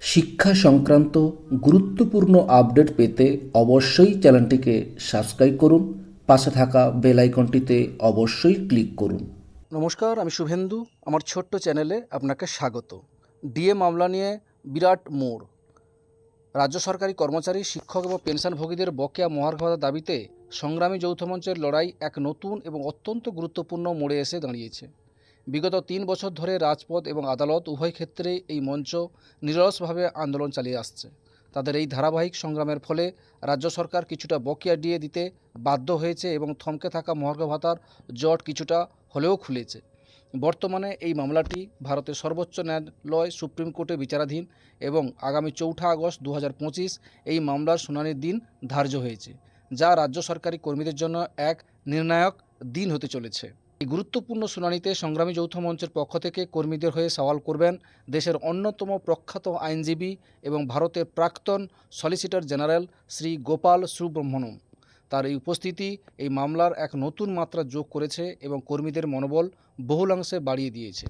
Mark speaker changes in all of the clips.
Speaker 1: শিক্ষা সংক্রান্ত গুরুত্বপূর্ণ আপডেট পেতে অবশ্যই চ্যানেলটিকে সাবস্ক্রাইব করুন, পাশে থাকা বেল আইকনটিতে অবশ্যই ক্লিক করুন।
Speaker 2: নমস্কার, আমি শুভেন্দু। আমার ছোট্ট চ্যানেলে আপনাকে স্বাগত। ডিএ মামলা নিয়ে বিরাট মোড়। রাজ্য সরকারি কর্মচারী, শিক্ষক এবং পেনশনভোগীদের বকেয়া মহার্ঘ ভাতার দাবিতে সংগ্রামী যৌথ মঞ্চের লড়াই এক নতুন এবং অত্যন্ত গুরুত্বপূর্ণ মোড়ে এসে দাঁড়িয়েছে। বিগত তিন বছর ধরে রাজপথ এবং আদালত উভয় ক্ষেত্রে এই মঞ্চ নিরলসভাবে আন্দোলন চালিয়ে আসছে। তাদের এই ধারাবাহিক সংগ্রামের ফলে রাজ্য সরকার কিছুটা বকেয়া দিয়ে দিতে বাধ্য হয়েছে এবং থমকে থাকা মহার্ঘ ভাতার জট কিছুটা হলেও খুলেছে। বর্তমানে এই মামলাটি ভারতের সর্বোচ্চ ন্যায়ালয়, সুপ্রিম কোর্টে বিচারাধীন এবং আগামী চৌঠা আগস্ট দু হাজার পঁচিশ এই মামলার শুনানির দিন ধার্য হয়েছে, যা রাজ্য সরকারি কর্মীদের জন্য এক নির্ণায়ক দিন হতে চলেছে। এই গুরুত্বপূর্ণ শুনানিতে সংগ্রামী যৌথ মঞ্চের পক্ষ থেকে কর্মীদের হয়ে সওয়াল করবেন দেশের অন্যতম প্রখ্যাত আইনজীবী এবং ভারতের প্রাক্তন সলিসিটর জেনারেল শ্রী গোপাল সুব্রহ্মণ্যম তার এই উপস্থিতি এই মামলার এক নতুন মাত্রা যোগ করেছে এবং কর্মীদের মনোবল বহুলাংশে বাড়িয়ে দিয়েছে।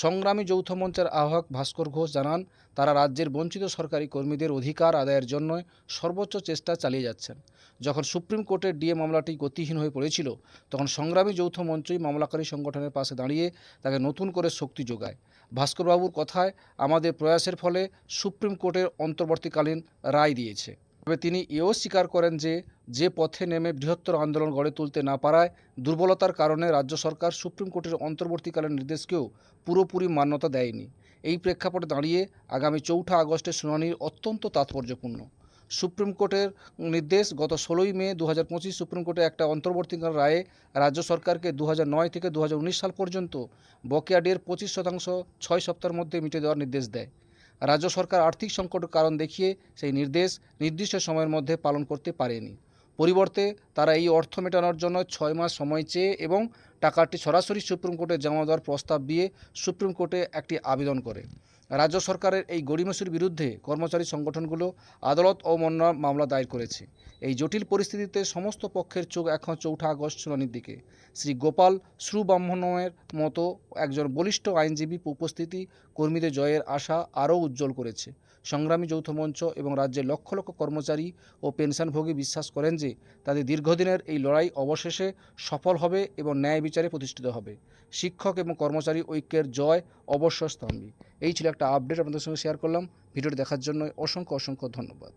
Speaker 2: সংগ্রামী যৌথ মঞ্চের আহ্বায়ক ভাস্কর ঘোষ জানান, তারা রাজ্যের বঞ্চিত সরকারি কর্মীদের অধিকার আদায়ের জন্য সর্বোচ্চ চেষ্টা চালিয়ে যাচ্ছেন। যখন সুপ্রিম কোর্টের ডিএ মামলাটি গতিহীন হয়ে পড়েছিল, তখন সংগ্রামী যৌথ মঞ্চই মামলাকারী সংগঠনের পাশে দাঁড়িয়ে তাকে নতুন করে শক্তি যোগায়। ভাস্করবাবুর কথায়, আমাদের প্রয়াসের ফলে সুপ্রিম কোর্টের অন্তর্বর্তীকালীন রায় দিয়েছে। তবে তিনি এও স্বীকার করেন যে যে পথে নেমে বৃহত্তর আন্দোলন গড়ে তুলতে না পারায় দুর্বলতার কারণে রাজ্য সরকার সুপ্রিম কোর্টের অন্তর্বর্তীকালীন নির্দেশকেও পুরোপুরি মান্যতা দেয়নি। এই প্রেক্ষাপটে দাঁড়িয়ে আগামী চৌঠা আগস্টের শুনানির অত্যন্ত তাৎপর্যপূর্ণ। সুপ্রিম কোর্টের নির্দেশ গত ষোলোই মে দু হাজার পঁচিশ সুপ্রিম কোর্টে একটা অন্তর্বর্তীকালীন রায়ে রাজ্য সরকারকে দু থেকে দু হাজার উনিশ সাল পর্যন্ত বকেয়া ডের পঁচিশ শতাংশ ছয় সপ্তাহের মধ্যে মিটে দেওয়ার নির্দেশ দেয়। রাজ্য সরকার আর্থিক সংকটের কারণ দেখিয়ে সেই নির্দেশ নির্দিষ্ট সময়ের মধ্যে পালন করতে পারেনি। পরিবর্তে তারা এই অর্থ মেটানোর জন্য ছয় মাস সময় চেয়ে এবং টাকাটি সরাসরি সুপ্রিম কোর্টে জমা দেওয়ার প্রস্তাব দিয়ে সুপ্রিম কোর্টে একটি আবেদন করে। রাজ্য সরকারের এই গড়িমসির বিরুদ্ধে কর্মচারী সংগঠনগুলো আদালত অবমাননা মামলা দায়ের করেছে। এই জটিল পরিস্থিতিতে সমস্ত পক্ষের চোখ এখন চৌঠা আগস্ট শুনানির দিকে। শ্রী গোপাল শ্রুব্রাহ্মণের মতো একজন বলিষ্ঠ আইনজীবী উপস্থিতি কর্মীদের জয়ের আশা আরও উজ্জ্বল করেছে। সংগ্রামী যৌথ মঞ্চ এবং রাজ্যের লক্ষ লক্ষ কর্মচারী ও পেনশনভোগী বিশ্বাস করেন যে, তাদের দীর্ঘদিনের এই লড়াই অবশেষে সফল হবে এবং ন্যায় বিচারে প্রতিষ্ঠিত হবে। শিক্ষক এবং কর্মচারী ঐক্যের জয় অবশ্য স্তম্ভী এই ছিল একটা আপডেট আপনাদের সঙ্গে শেয়ার করলাম। ভিডিওটি দেখার জন্য অসংখ্য অসংখ্য ধন্যবাদ।